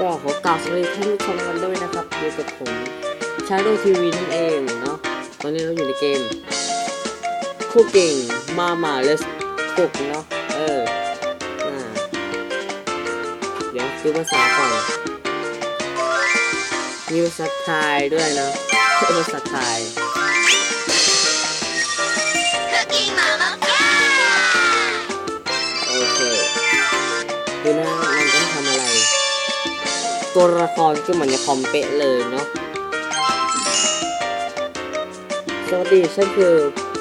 ก็ขอกล่าวสวัสดีท่านผู้ชมกันด้วยนะครับอยู่กับผมชาโดทีวีนั่นเองเนาะตอนนี้เราอยู่ในเกม คู่เก่งมามาเลสคุกเนาะเออน่าเดี๋ยวดูภาษาก่อนมีภาษาไทยด้วยนะภาษาไทย ตัวละครก็เหมือนในคอมเป๊ะเลยเนาะสวัสดีฉันคือ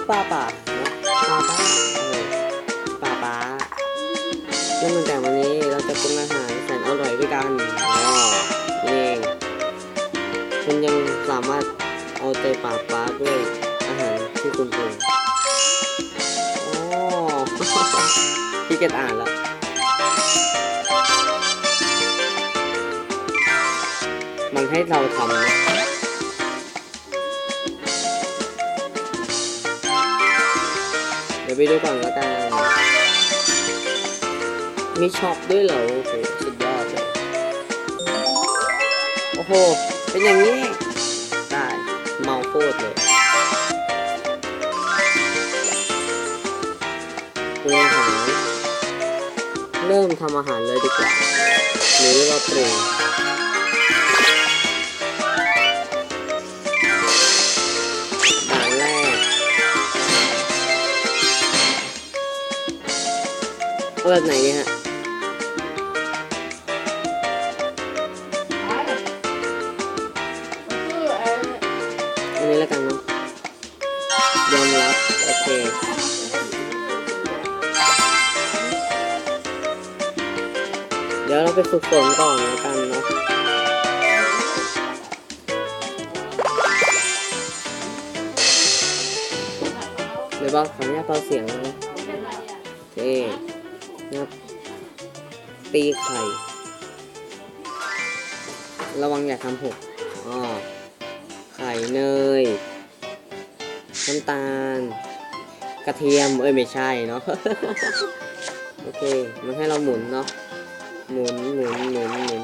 ป้าป่าเนาะป้าป้าเออป้าป้าเริ่มตั้งแต่วันนี้เราจะปรุงอาหารแสนอร่อยด้วยกันอ๋อเองคุณยังสามารถเอาใจป้าป้าด้วยอาหารที่คุณปรุงอ๋อพี่เกดอ่านแล้ว มันให้เราทำนะเดี๋ยวไปดูก่อนแล้วกันมีช็อปด้วยเหรอโอ้โหสุดยอดเลยโอ้โห เป็นอย่างนี้ได้เมาโคตรเลยปรุงอาหาร เริ่มทำอาหารเลยดีกว่า หรือเราปรุง เอาแบบไหนเนี่ยฮะอันนี้แล้วกันเนาะยอมรับโอเคเดี๋ยวเราไปฝึกฝนก่อนแล้วกันเนาะเดี๋ยวบอกขออนุญาตเบาเสียงนะโอเค นะครับตีไข่ ระวังอย่าทำหกอ๋อไข่เนยน้ำตาล กระเทียม เอ้ย ไม่ใช่เนาะ โอเค มันให้เราหมุนเนาะ หมุนหมุนหมุนหมุน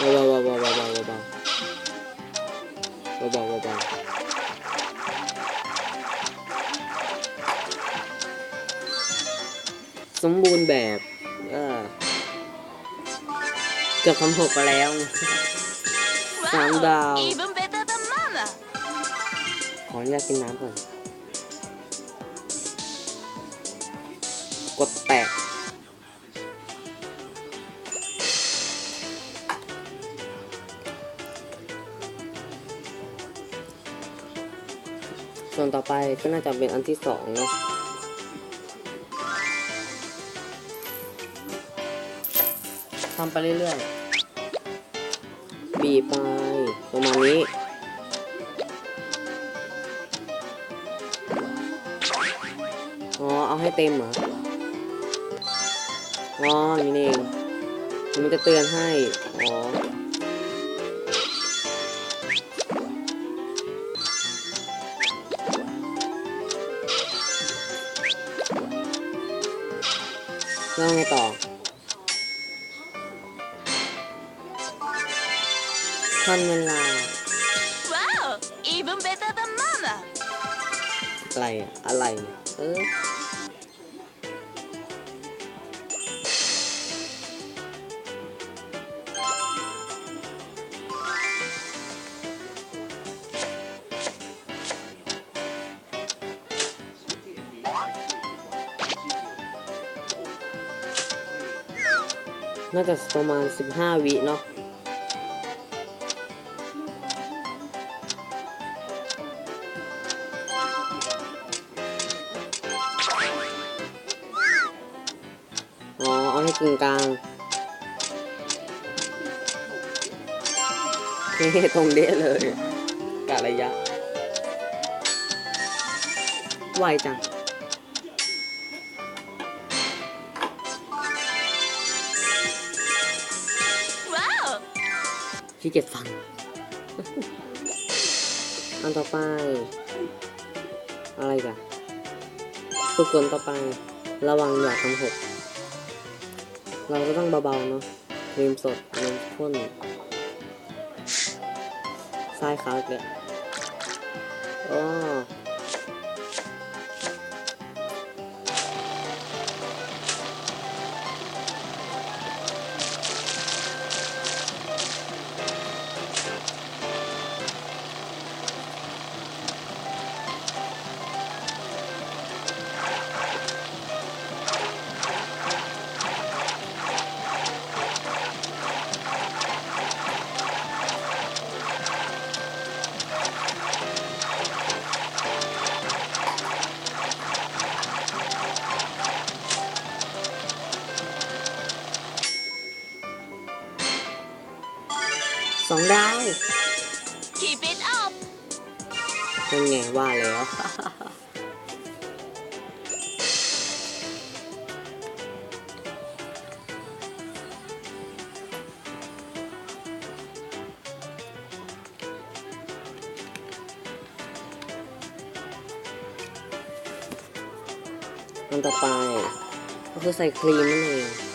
เบาเบาเบาเบาเบาเบาเบาเบาเบาเบาสมบูรณ์แบบเออเกือบทำหกไปแล้ว Calm down. Even better than Mama ขออนุญาตกินน้ำก่อน ส่วนต่อไปก็น่าจะเป็นอันที่สองเนาะทำไปเรื่อยๆ บีบไปประมาณนี้อ๋อเอาให้เต็มเหรอ อ๋อนี่เอง มันจะเตือนให้ อ๋อ แล้วไงต่อทันเวลา Wow Even better than Mama อะไร อะอะไรเนี่ยเออ น่าจะประมาณ 15 วิเนาะอ๋อ เอาให้กึ่งกลางเฮ้ตรงเด้เลยกะระยะ ไวจัง ขี้เกียจฟัง อันต่อไป อะไรกันฝึกฝนต่อไประวังอย่าทำหก เราก็ต้องเบาๆเนาะครีมสดนมข้นทรายขาวเกเลยอ๋อ สองดาว Keep it up. เป็นไงว่าแล้ว อันต่อไปก็คือใส่ครีมนั่นเอง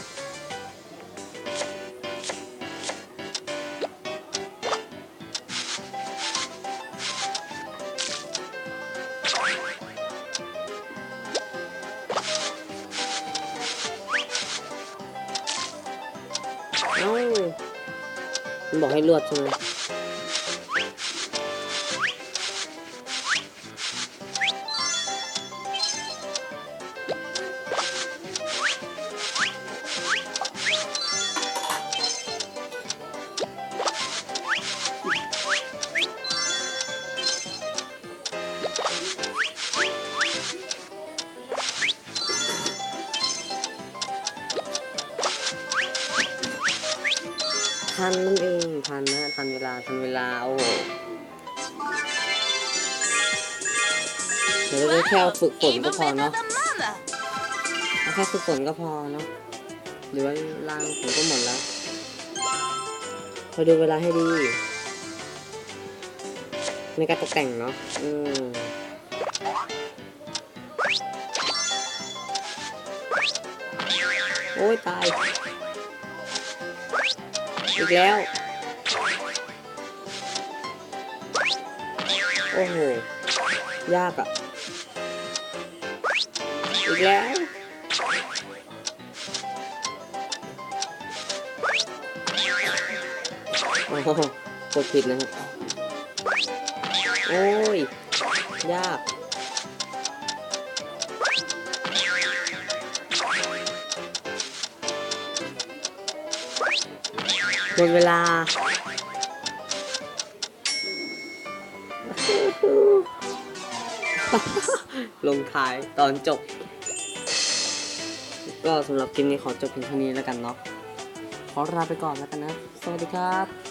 เอ้ามันบอกให้ลวดใช่ไหม ทันนั่นเองทันนะทันเวลาทันเวลาโอ้โหเดี๋ยวเราแค่ฝึกฝนก็พอเนาะเอาแค่ฝึกฝนก็พอเนาะหรือว่าล่างผมก็หมดแล้วคอยดูเวลาให้ดีในการตกแต่งเนาะอืมโอ้ยตาย อีกแล้ว โอ้โห ยากอะอีกแล้ว โอ้โหกดผิดนะครับ โอ้ย ยาก หมดเวลา ลงท้ายตอนจบ ก็สำหรับคลิปนี้ขอจบเพียงเท่านี้แล้วกันเนาะ ขอลาไปก่อนแล้วกันนะ สวัสดีครับ